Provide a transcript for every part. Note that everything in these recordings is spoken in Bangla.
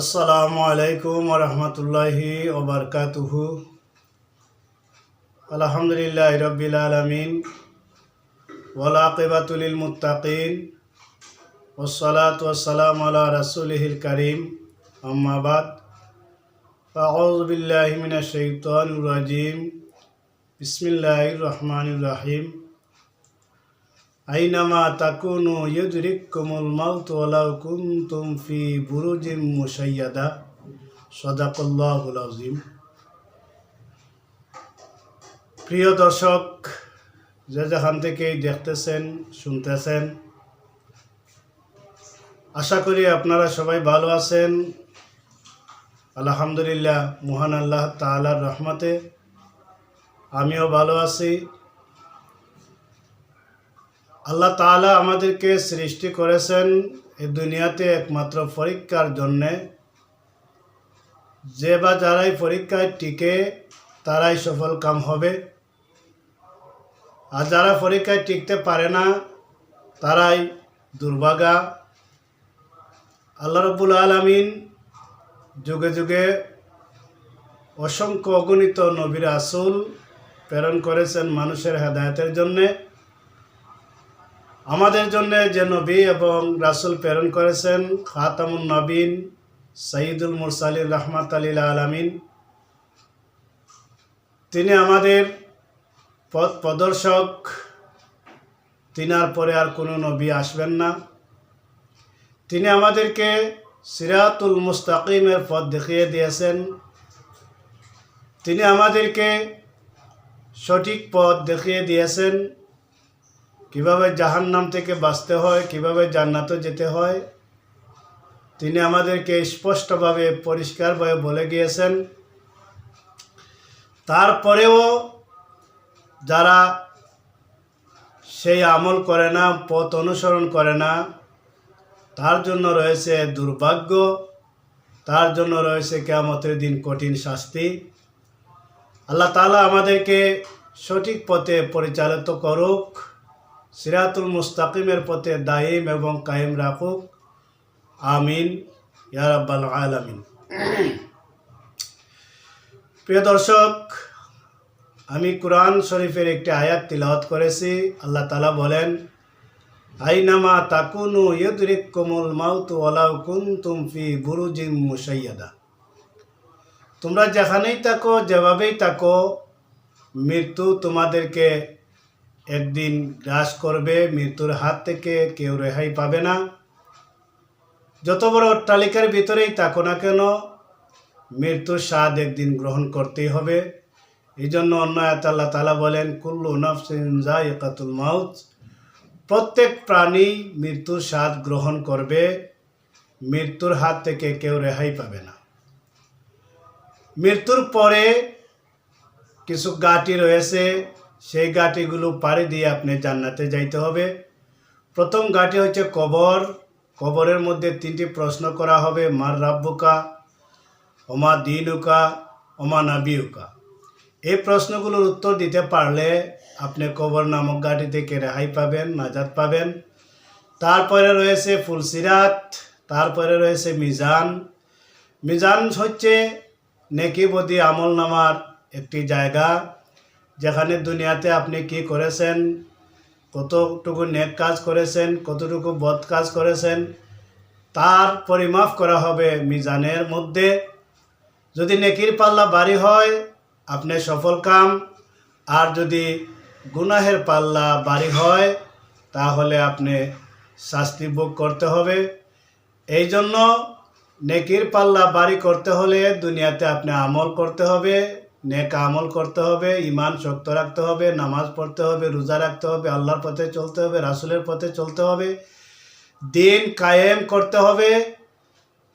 আসসালামু আলাইকুম রহমতুল্লাহি ওবরকাতুহু আলহামদুলিল্লাহ রবিল আলমিন। ওলাকিবাতুলিল মুতাকিন ওসলাত ওসালাম আলা রাসুলহিল করিম। আম্মাবাদ ফাউজবিল্লাহমিনা শৈতন রাজিম। বিসমিল্লাহ রহমান রাহিম। আইনামা তাকুনু ইউদরিকুমুল মাউত ওয়ালাউ কুনতুম ফি বুরুজিম মুশাইয়াদা। সদাকল্লাহুল আজিম প্রিয় দর্শক, যে যেখান থেকেই দেখতেছেন, শুনতেছেন, আশা করি আপনারা সবাই ভালো আছেন। আলহামদুলিল্লাহ, মোহান আল্লাহ তালার রহমতে আমিও ভালো আছি। আল্লাহ তাআলা আমাদেরকে সৃষ্টি করেছেন এই দুনিয়াতে একমাত্র পরীক্ষার জন্যে। যে বা যারাই পরীক্ষায় টিকে, তারাই সফল কাম হবে। আর যারা পরীক্ষায় টিকতে পারে না, তারাই দুর্ভাগা। আল্লাহ রব্বুল আলমিন যুগে যুগে অসংখ্য অগণিত নবীর আসুল প্রেরণ করেছেন মানুষের হেদায়তের জন্যে। আমাদের জন্য যে নবী এবং রাসুল প্রেরণ করেছেন খাতামুন নবীন সঈদুল মুরসালির রহমাত আলীল আলমিন। তিনি আমাদের পথ প্রদর্শক। তিনার পরে আর কোনো নবী আসবেন না। তিনি আমাদেরকে সিরাতুল মুস্তাকিমের পথ দেখিয়ে দিয়েছেন। তিনি আমাদেরকে সঠিক পথ দেখিয়ে দিয়েছেন। কীভাবে জাহান্নাম থেকে বাঁচতে হয়, কীভাবে জান্নাতে যেতে হয়, তিনি আমাদেরকে স্পষ্টভাবে, পরিষ্কারভাবে বলে গিয়েছেন। তারপরেও যারা সেই আমল করে না, পথ অনুসরণ করে না, তার জন্য রয়েছে দুর্ভাগ্য, তার জন্য রয়েছে কেয়ামতের দিন কঠিন শাস্তি। আল্লাহ তালা আমাদেরকে সঠিক পথে পরিচালিত করুক। সিরাতুল মুস্তাকিমের পথে দায়িম এবং কায়েম রাখুক। আমিন। ইয়ারাব্বাল আলামিন। প্রিয় দর্শক, আমি কোরআন শরীফের একটি আয়াত তিলাওয়াত করেছি। আল্লাহ তালা বলেন, আইনামা তাকুনু ইয়দরিক কোমল মাউত ওলাউ কুন্তুম ফি বুরুজিম মুসাইয়াদা তোমরা যেখানেই থাকো, যেভাবেই থাকো, মৃত্যু তোমাদেরকে একদিন গ্রাস করবে, মৃত্যুর হাত থেকে কেউ রেহাই পাবে না। যত বড় অট্টালিকার ভিতরেই থাকো না কেন, মৃত্যুর স্বাদ একদিন গ্রহণ করতেই হবে। এই জন্য অন্য আল্লাহ তালা বলেন, কুল্লু নফসিন জায়কাতুল মাউত। প্রত্যেক প্রাণী মৃত্যুর স্বাদ গ্রহণ করবে, মৃত্যুর হাত থেকে কেউ রেহাই পাবে না। মৃত্যুর পরে কিছু গাটি রয়েছে সেই গাটিগুলো পাড়ি দিয়ে আপনি জান্নাতে যাইতে হবে। প্রথম গাটি হচ্ছে কবর। কবরের মধ্যে তিনটি প্রশ্ন করা হবে, মার রাব্বুকা, ওমা দিনুকা, ওমা নাবিউকা এই প্রশ্নগুলোর উত্তর দিতে পারলে আপনি কবর নামক গাড়ি থেকে রেহাই পাবেন নাজাদ পাবেন। তারপরে রয়েছে ফুলসিরাত তারপরে রয়েছে মিজান। মিজান হচ্ছে নেকি বদি আমল নামার একটি জায়গা। যেখানে দুনিয়াতে আপনি কি করেছেন, কতটুকু নেক কাজ করেছেন, কতটুকু বদ কাজ করেছেন, তার পরিমাপ করা হবে মিজানের মধ্যে। যদি নেকির পাল্লা বাড়ি হয়, আপনি সফল কাম। আর যদি গুনাহের পাল্লা বাড়ি হয়, তাহলে আপনি শাস্তি ভোগ করতে হবে। এই জন্য নেকির পাল্লা বাড়ি করতে হলে দুনিয়াতে আপনি আমল করতে হবে। নেক আমল করতে হবে ইমান শক্ত রাখতে হবে, নামাজ পড়তে হবে, রোজা রাখতে হবে, আল্লাহর পথে চলতে হবে, রাসুলের পথে চলতে হবে, দিন কায়েম করতে হবে।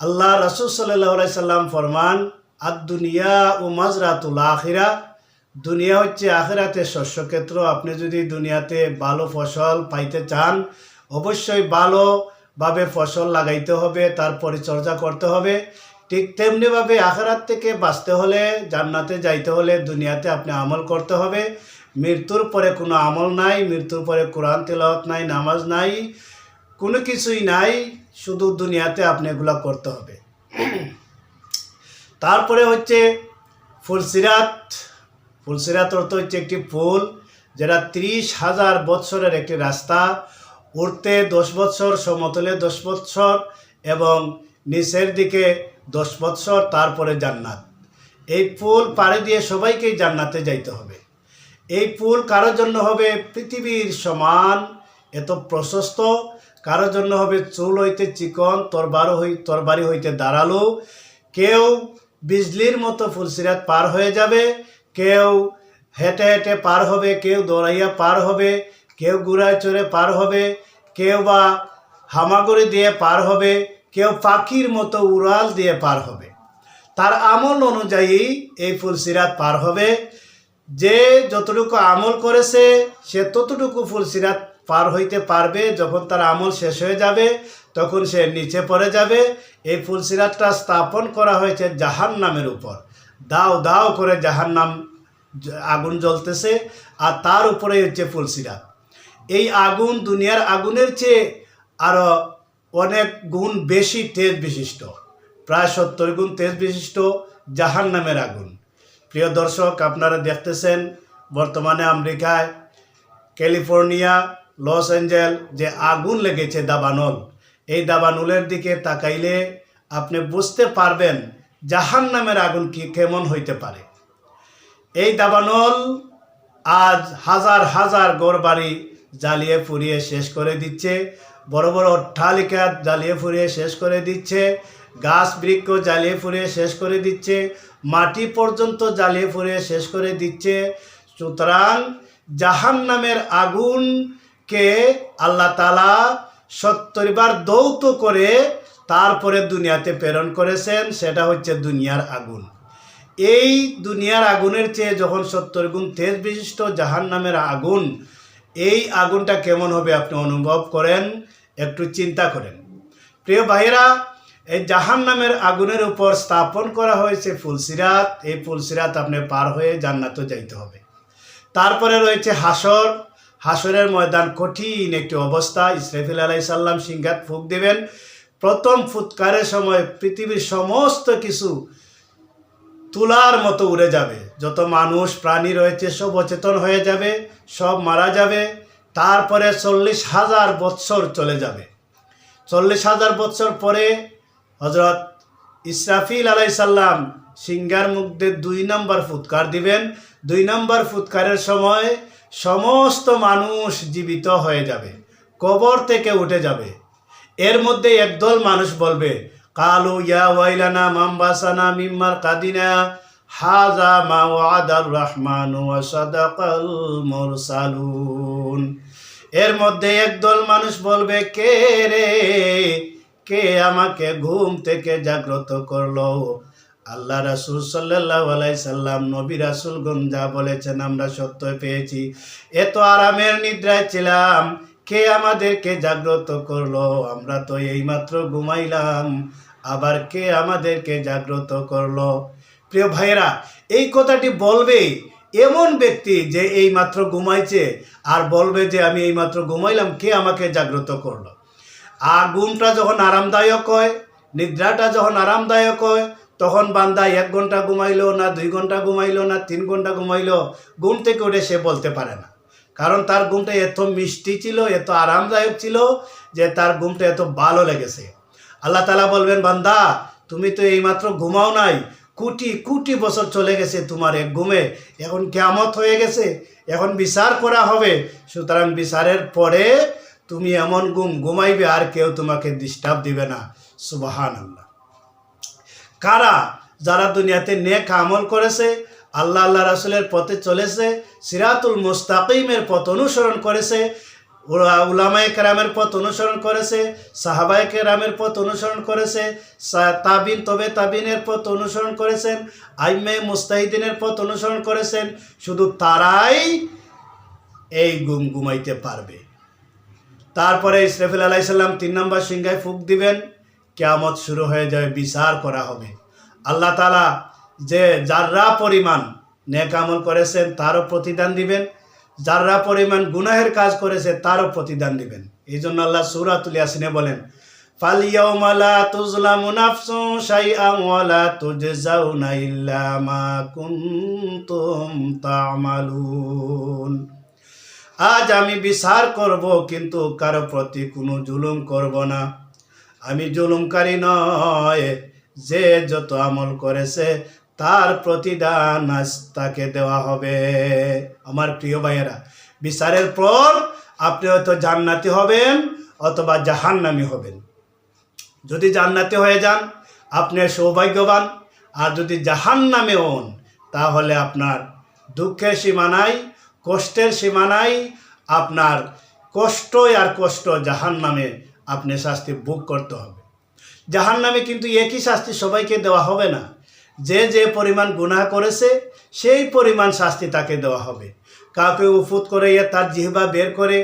আল্লাহ রাসুল সাল্লাহ সাল্লাম ফরমান আর দুনিয়া ও মাজরাতুল আখিরা, দুনিয়া হচ্ছে আখেরাতে শস্যক্ষেত্র আপনি যদি দুনিয়াতে ভালো ফসল পাইতে চান, অবশ্যই ভালোভাবে ফসল লাগাইতে হবে, তার পরিচর্যা করতে হবে। ঠিক তেমনিভাবে আখেরাত থেকে বাঁচতে হলে, জান্নাতে যাইতে হলে দুনিয়াতে আপনি আমল করতে হবে। মৃত্যুর পরে কোনো আমল নাই, মৃত্যুর পরে কোরআন তেলাওয়াত নাই, নামাজ নাই, কোনো কিছুই নাই, শুধু দুনিয়াতে আপনি এগুলো করতে হবে। তারপরে হচ্ছে ফুলসিরাত ফুলসিরাত অর্থ হচ্ছে একটি ফুল যেটা ত্রিশ হাজার বৎসরের একটি রাস্তা। উঠতে দশ বৎসর, সমতলে দশ বৎসর এবং নিচের দিকে দশ বৎসর তারপরে জান্নাত। এই পুল পাড়ে দিয়ে সবাইকেই জান্নাতে যাইতে হবে। এই পুল কারোর জন্য হবে পৃথিবীর সমান, এত প্রশস্ত। কারোর জন্য হবে চুল হইতে চিকন তরবার হই, তরবারি হইতে দাঁড়াল। কেউ বিজলির মতো ফুলসিরাত পার হয়ে যাবে। কেউ হেঁটে হেঁটে পার হবে, কেউ দৌড়াইয়া পার হবে, কেউ গুড়ায় চড়ে পার হবে, কেউ বা হামাগুড়ি দিয়ে পার হবে। কেউ পাখির মতো উড়াল দিয়ে পার হবে। তার আমল অনুযায়ী এই ফুলসিরাত পার হবে। যে যতটুকু আমল করেছে, সে ততটুকু ফুলসিরাত পার হইতে পারবে। যখন তার আমল শেষ হয়ে যাবে, তখন সে নিচে পড়ে যাবে। এই ফুলসিরাতটা স্থাপন করা হয়েছে জাহান নামের উপর। দাও দাও করে জাহান নাম আগুন জ্বলতেছে আর তার উপরে হচ্ছে ফুলসিরাত এই আগুন দুনিয়ার আগুনের চেয়ে আরও অনেক গুণ বেশি তেজ বিশিষ্ট, প্রায় সত্তর গুণ তেজ বিশিষ্ট জাহান নামের আগুন। প্রিয় দর্শক, আপনারা দেখতেছেন বর্তমানে আমেরিকায় ক্যালিফোর্নিয়া, লস অ্যাঞ্জেল যে আগুন লেগেছে দাবানল, এই দাবানলের দিকে তাকাইলে আপনি বুঝতে পারবেন জাহান নামের আগুন কি কেমন হইতে পারে। এই দাবানল আজ হাজার হাজার গড়বাড়ি জ্বালিয়ে পুড়িয়ে শেষ করে দিচ্ছে। বড় বড় অট্টালিকা জ্বালিয়ে ফুরিয়ে শেষ করে দিচ্ছে। গাছ বৃক্ষ জ্বালিয়ে ফুরিয়ে শেষ করে দিচ্ছে। মাটি পর্যন্ত জ্বালিয়ে ফুরিয়ে শেষ করে দিচ্ছে। সুতরাং জাহান নামের আগুনকে আল্লাহ তালা সত্তরবার দৌত করে তারপরে দুনিয়াতে প্রেরণ করেছেন, সেটা হচ্ছে দুনিয়ার আগুন। এই দুনিয়ার আগুনের চেয়ে যখন সত্তর গুণ তেজ বিশিষ্ট জাহান নামের আগুন, এই আগুনটা কেমন হবে আপনি অনুভব করেন? একটু চিন্তা করেন। প্রিয় ভাইয়েরা, এই জাহান নামের আগুনের উপর স্থাপন করা হয়েছে ফুলসিরাত এই ফুলসিরাত আপনি পার হয়ে জান্নাতও যাইতে হবে। তারপরে রয়েছে হাসর। হাসরের ময়দান কঠিন একটি অবস্থা। ইসরাফিল আলাই সাল্লাম সিংহাত ফুক দেবেন। প্রথম ফুৎকারের সময় পৃথিবীর সমস্ত কিছু তুলার মতো উড়ে যাবে। যত মানুষ, প্রাণী রয়েছে, সব অচেতন হয়ে যাবে, সব মারা যাবে। তারপরে চল্লিশ হাজার বৎসর চলে যাবে। চল্লিশ হাজার বৎসর পরে হজরত ইসরাফিল আলাই সাল্লাম সিঙ্গার মুগ্ধে দুই নম্বর ফুৎকার দিবেন। দুই নম্বর ফুৎকারের সময় সমস্ত মানুষ জীবিত হয়ে যাবে, কবর থেকে উঠে যাবে। এর মধ্যে একদল মানুষ বলবে, কালু ইয়া ওয়াইলানা মাম্বাসানা মিম্মার কাদিনা। হাজা মা রহমান মুরসালুন। এর মধ্যে একদল মানুষ বলবে, কে রে? কে আমাকে ঘুম থেকে জাগ্রত করল? আল্লাহ রাসুল সাল্লাহ আলাই সাল্লাম, নবী রাসুল যা বলেছেন আমরা সত্য পেয়েছি। এত আরামের নিদ্রায় ছিলাম, কে আমাদেরকে জাগ্রত করল? আমরা তো এইমাত্র ঘুমাইলাম, আবার কে আমাদেরকে জাগ্রত করল? প্রিয় ভাইয়েরা, এই কথাটি বলবে এমন ব্যক্তি যে এইমাত্র ঘুমাইছে আর বলবে যে আমি এইমাত্র ঘুমাইলাম, কে আমাকে জাগ্রত করল? আর ঘুমটা যখন আরামদায়ক হয়, নিদ্রাটা যখন আরামদায়ক হয়, তখন বান্দা এক ঘণ্টা ঘুমাইলো না, দুই ঘণ্টা ঘুমাইলো না, তিন ঘণ্টা ঘুমাইলো, ঘুম থেকে উঠে সে বলতে পারে না। কারণ তার ঘুমটা এত মিষ্টি ছিল, এত আরামদায়ক ছিল যে তার ঘুমটা এত ভালো লেগেছে। আল্লাহ তালা বলবেন, বান্দা, তুমি তো এইমাত্র ঘুমাও নাই কোটি কোটি বছর চলে গেছে তোমার এক ঘুমে এখন কেমত হয়ে গেছে, এখন বিচার করা হবে। সুতরাং বিচারের পরে তুমি এমন গুম ঘুমাইবে আর কেউ তোমাকে ডিস্টার্ব দিবে না। সুবাহান আল্লাহ কারা? যারা দুনিয়াতে নেক আমল করেছে, আল্লাহ আল্লাহ রাসুলের পথে চলেছে, সিরাতুল মুস্তাকিমের পথ অনুসরণ করেছে উলা- উলামায়ে কেরামের পথ অনুসরণ করেছে, সাহাবায়ে কেরামের পথ অনুসরণ করেছে তাবিন, তবে তাবিনের পথ অনুসরণ করেছেন, আইমে মুস্তাহিদিনের পথ অনুসরণ করেছেন, শুধু তারাই এই গুম গুমাইতে পারবে। তারপরে ইসরাফিল আলাইসাল্লাম তিন নম্বর সিংহায় ফুক দিবেন, কেয়ামত শুরু হয়ে যাবে, বিচার করা হবে। আল্লাহ তালা যে যাররা পরিমাণ নেক আমল করেছেন, তারও প্রতিদান দিবেন যাররা পরিমাণ গুনাহের কাজ করেছে তারও প্রতিদান দিবেন এই জন্য আল্লাহ সুরাতুল ইয়াসিনে বলেন فاليوم لا تظلم نفس شيئا ولا تجزون إلا ما كنتم تعملون আজ আমি বিচার করব কিন্তু কারো প্রতি কোনো জুলুম করব না আমি জুলুমকারী নয় যে যত আমল করেছে তার প্রতিদান আজ তাকে দেওয়া হবে। আমার প্রিয় ভাইয়েরা, বিচারের পর আপনি হয়তো জান্নাতি হবেন অথবা জাহান্নামি হবেন। যদি জান্নাতে হয়ে যান, আপনি সৌভাগ্যবান। আর যদি জাহান্নামে হন, তাহলে আপনার দুঃখের সীমানাই কষ্টের সীমানাই আপনার কষ্টই আর কষ্ট জাহান্নামে আপনি শাস্তি ভোগ করতে হবে। জাহান্নামে কিন্তু একই শাস্তি সবাইকে দেওয়া হবে না। যে যে পরিমাণ গুনাহ করেছে, সেই পরিমাণ শাস্তি তাকে দেওয়া হবে। কাউকে উফুত করে তার জিহবা বের করে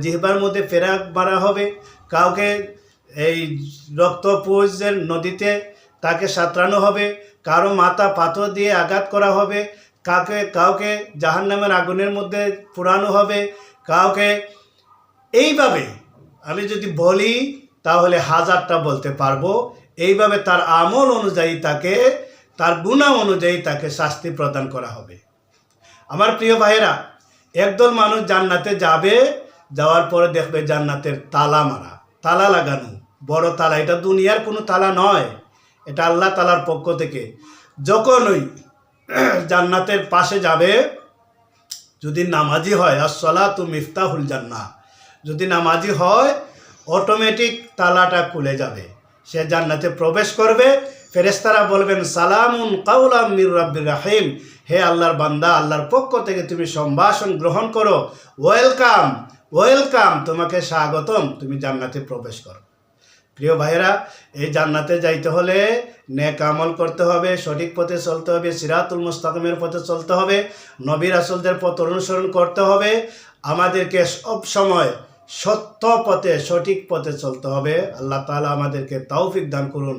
জিহবার মধ্যে ফেরাক মারা হবে। কাউকে এই রক্তপুজের নদীতে তাকে সাঁতরানো হবে। কারও মাথা পাথর দিয়ে আঘাত করা হবে। কাউকে কাউকে জাহান্নামের আগুনের মধ্যে পোড়ানো হবে। কাউকে এইভাবে আমি যদি বলি, তাহলে হাজারটা বলতে পারব। এইভাবে তার আমল অনুযায়ী তাকে তার গুণা অনুযায়ী তাকে শাস্তি প্রদান করা হবে। আমার প্রিয় ভাইয়েরা, একদল মানুষ জান্নাতে যাবে, যাওয়ার পরে দেখবে জান্নাতের তালা মারা, তালা লাগানো। বড় তালা, এটা দুনিয়ার কোনো তালা নয়। এটা আল্লাহ তালার পক্ষ থেকে। যখন ওই জান্নাতের পাশে যাবে, যদি নামাজি হয় আসলা তু মিফতাহুল জান্না যদি নামাজি হয় অটোমেটিক তালাটা খুলে যাবে। সে জান্নাতে প্রবেশ করবে ফেরেস্তারা বলবেন, সালামুন কাউলাম মির রাব্বির রাহিম। হে আল্লাহর বান্দা, আল্লাহর পক্ষ থেকে তুমি সম্ভাষণ গ্রহণ করো। ওয়েলকাম ওয়েলকাম, তোমাকে স্বাগতম। তুমি জান্নাতে প্রবেশ করো। প্রিয় ভাইয়েরা, এই জান্নাতে যাইতে হলে নেক আমল করতে হবে, সঠিক পথে চলতে হবে, সিরাতুল মুস্তাকিমের পথে চলতে হবে, নবী রাসুলদের পথ অনুসরণ করতে হবে। আমাদেরকে সব সময় সত্য পথে, সঠিক পথে চলতে হবে। আল্লাহ তাআলা আমাদেরকে তৌফিক দান করুন।